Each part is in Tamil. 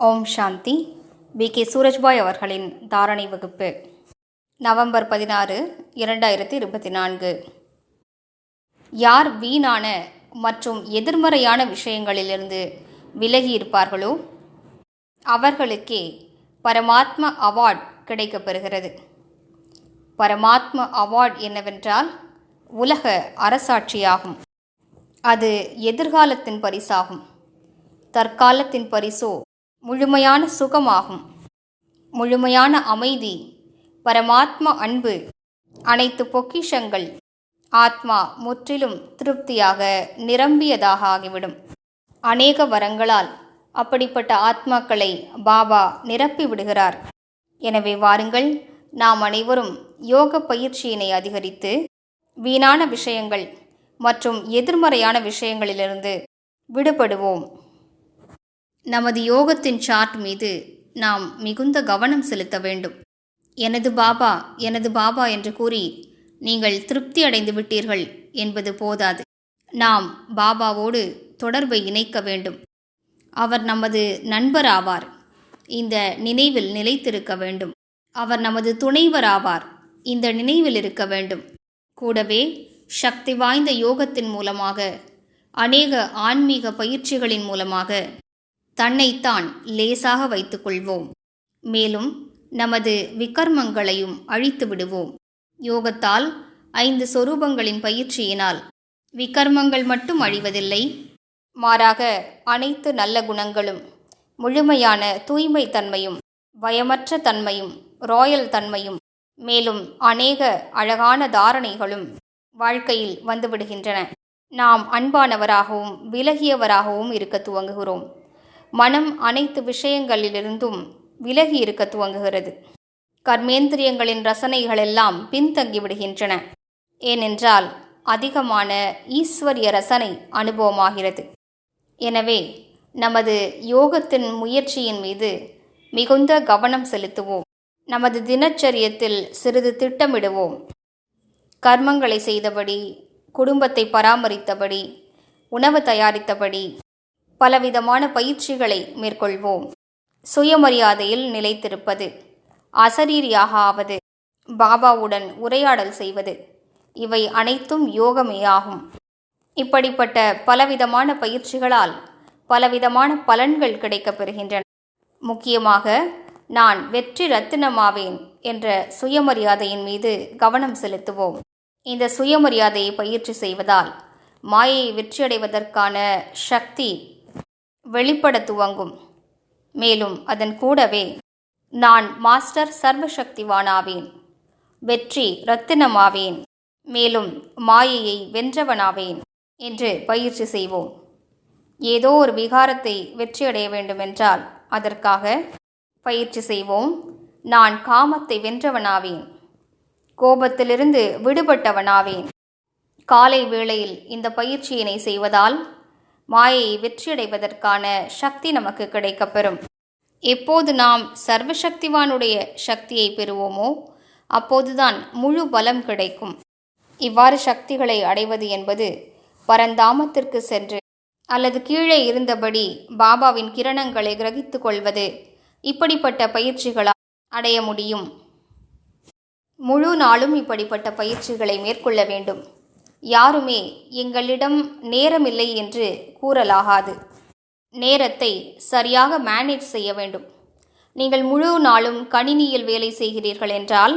ஓம் சாந்தி. பி. கே. சூரஜ்பாய் அவர்களின் தாரணை வகுப்பு. நவம்பர் பதினாறு இரண்டாயிரத்தி இருபத்தி நான்கு. யார் வீணான மற்றும் எதிர்மறையான விஷயங்களிலிருந்து விலகி இருப்பார்களோ அவர்களுக்கே பரமாத்ம அவார்ட் கிடைக்கப்பெறுகிறது. பரமாத்ம அவார்ட் என்னவென்றால் உலக அரசாட்சியாகும். அது எதிர்காலத்தின் பரிசாகும். தற்காலத்தின் பரிசோ முழுமையான சுகமாகும். முழுமையான அமைதி. பரமாத்ம அன்பு. அனைத்து பொக்கிஷங்கள். ஆத்மா முற்றிலும் திருப்தியாக நிரம்பியதாக ஆகிவிடும். அநேக வரங்களால் அப்படிப்பட்ட ஆத்மாக்களை பாபா நிரப்பி விடுகிறார். எனவே வாருங்கள் நாம் அனைவரும் யோக பயிற்சியினை அதிகரித்து வீணான விஷயங்கள் மற்றும் எதிர்மறையான விஷயங்களிலிருந்து விடுபடுவோம். நமது யோகத்தின் சார்ட் மீது நாம் மிகுந்த கவனம் செலுத்த வேண்டும். எனது பாபா எனது பாபா என்று கூறி நீங்கள் திருப்தி அடைந்து விட்டீர்கள் என்பது போதாது. நாம் பாபாவோடு தொடர்பை இணைக்க வேண்டும். அவர் நமது நண்பர் ஆவார். இந்த நினைவில் நிலைத்திருக்க வேண்டும். அவர் நமது துணைவர் ஆவார். இந்த நினைவில் இருக்க வேண்டும். கூடவே சக்தி வாய்ந்த யோகத்தின் மூலமாக அநேக ஆன்மீக பயிற்சிகளின் மூலமாக தன்னைத்தான் லேசாக வைத்துக்கொள்வோம். மேலும் நமது விக்கர்மங்களையும் அழித்து விடுவோம். யோகத்தால் ஐந்து சொரூபங்களின் பயிற்சியினால் விக்கர்மங்கள் மட்டும் அழிவதில்லை. மாறாக அனைத்து நல்ல குணங்களும் முழுமையான தூய்மை தன்மையும் பயமற்ற தன்மையும் ராயல் தன்மையும் மேலும் அநேக அழகான தாரணைகளும் வாழ்க்கையில் வந்துவிடுகின்றன. நாம் அன்பானவராகவும் விலகியவராகவும் இருக்க துவங்குகிறோம். மனம் அனைத்து விஷயங்களிலிருந்தும் விலகி இருக்க துவங்குகிறது. கர்மேந்திரியங்களின் ரசனைகளெல்லாம் பின்தங்கி விடுகின்றன. ஏனென்றால் அதிகமான ஈஸ்வரிய ரசனை அனுபவமாகிறது. எனவே நமது யோகத்தின் முயற்சியின் மீது மிகுந்த கவனம் செலுத்துவோம். நமது தினச்சரியத்தில் சிறிது திட்டமிடுவோம். கர்மங்களை செய்தபடி குடும்பத்தை பராமரித்தபடி உணவு தயாரித்தபடி பலவிதமான பயிற்சிகளை மேற்கொள்வோம். சுயமரியாதையில் நிலைத்திருப்பது அசரீரியாக ஆவது பாபாவுடன் உரையாடல் செய்வது இவை அனைத்தும் யோகமே ஆகும் இப்படிப்பட்ட பலவிதமான பயிற்சிகளால் பலவிதமான பலன்கள் கிடைக்கப் பெறுகின்றன. முக்கியமாக நான் வெற்றி ரத்தினமாவேன் என்ற சுயமரியாதையின் மீது கவனம் செலுத்துவோம். இந்த சுயமரியாதையை பயிற்சி செய்வதால் மாயை வெற்றியடைவதற்கான சக்தி வெளிப்பட துவங்கும். மேலும் அதன் கூடவே நான் மாஸ்டர் சர்வசக்திவானாவேன். வெற்றி ரத்தினமாவேன். மேலும் மாயையை வென்றவனாவேன் என்று பயிற்சி செய்வோம். ஏதோ ஒரு விகாரத்தை வெற்றியடைய வேண்டுமென்றால் அதற்காக பயிற்சி செய்வோம். நான் காமத்தை வென்றவனாவேன். கோபத்திலிருந்து விடுபட்டவனாவேன். காலை வேளையில் இந்த பயிற்சியினை செய்வதால் மாயையை வெற்றியடைவதற்கான சக்தி நமக்கு கிடைக்கப்பெறும். எப்போது நாம் சர்வசக்திவானுடைய சக்தியை பெறுவோமோ அப்போதுதான் முழு பலம் கிடைக்கும். இவ்வாறு சக்திகளை அடைவது என்பது பரந்தாமத்திற்கு சென்று அல்லது கீழே இருந்தபடி பாபாவின் கிரணங்களை கிரகித்து கொள்வது இப்படிப்பட்ட பயிற்சிகளால் அடைய முடியும். முழு நாளும் இப்படிப்பட்ட பயிற்சிகளை மேற்கொள்ள வேண்டும். யாருமே எங்களிடம் நேரமில்லை என்று கூறலாகாது. நேரத்தை சரியாக மேனேஜ் செய்ய வேண்டும். நீங்கள் முழு நாளும் கணினியில் வேலை செய்கிறீர்கள் என்றால்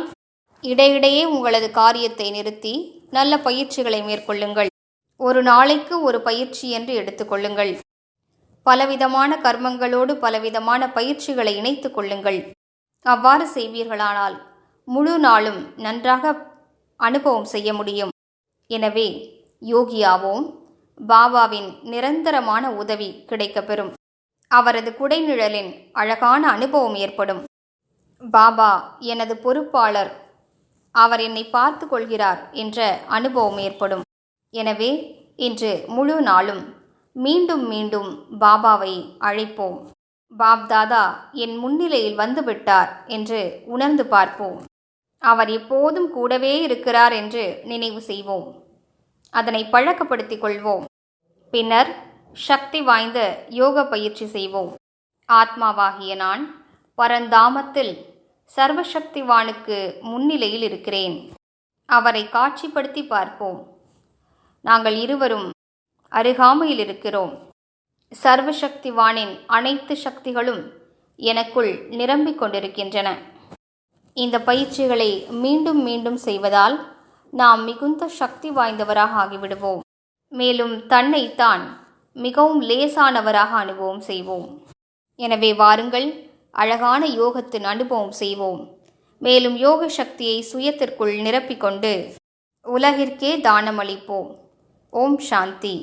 இடையிடையே உங்களது காரியத்தை நிறுத்தி நல்ல பயிற்சிகளை மேற்கொள்ளுங்கள். ஒரு நாளைக்கு ஒரு பயிற்சி என்று எடுத்துக்கொள்ளுங்கள் பலவிதமான கர்மங்களோடு பலவிதமான பயிற்சிகளை இணைத்து கொள்ளுங்கள். அவ்வாறு செய்வீர்களானால் முழு நாளும் நன்றாக அனுபவம் செய்ய முடியும். எனவே யோகியாவோம் பாபாவின் நிரந்தரமான உதவி கிடைக்கப்பெறும். அவரது குடைநிழலின் அழகான அனுபவம் ஏற்படும். பாபா எனது பொறுப்பாளர் அவர் என்னை பார்த்து கொள்கிறார் என்ற அனுபவம் ஏற்படும். எனவே இன்று முழு நாளும் மீண்டும் மீண்டும் பாபாவை அழைப்போம். பாப்தாதா என் முன்னிலையில் வந்துவிட்டார் என்று உணர்ந்து பார்ப்போம். அவர் எப்போதும் கூடவே இருக்கிறார் என்று நினைவு செய்வோம். அதனை பழக்கப்படுத்திக் கொள்வோம். பின்னர் சக்தி வாய்ந்த யோக பயிற்சி செய்வோம். ஆத்மாவாகிய நான் பரந்தாமத்தில் சர்வசக்திவானுக்கு முன்னிலையில் இருக்கிறேன். அவரை காட்சிப்படுத்தி பார்ப்போம். நாங்கள் இருவரும் அருகாமையில் இருக்கிறோம். சர்வசக்திவானின் அனைத்து சக்திகளும் எனக்குள் நிரம்பிக் கொண்டிருக்கின்றன. இந்த பயிற்சிகளை மீண்டும் மீண்டும் செய்வதால் நாம் மிகுந்த சக்தி வாய்ந்தவராக ஆகிவிடுவோம். மேலும் தன்னைத்தான் மிகவும் லேசானவராக அனுபவம் செய்வோம். எனவே வாருங்கள் அழகான யோகத்தின் அனுபவம் செய்வோம். மேலும் யோக சக்தியை சுயத்திற்குள் நிரப்பிக்கொண்டு உலகிற்கே தானமளிப்போம். ஓம் சாந்தி.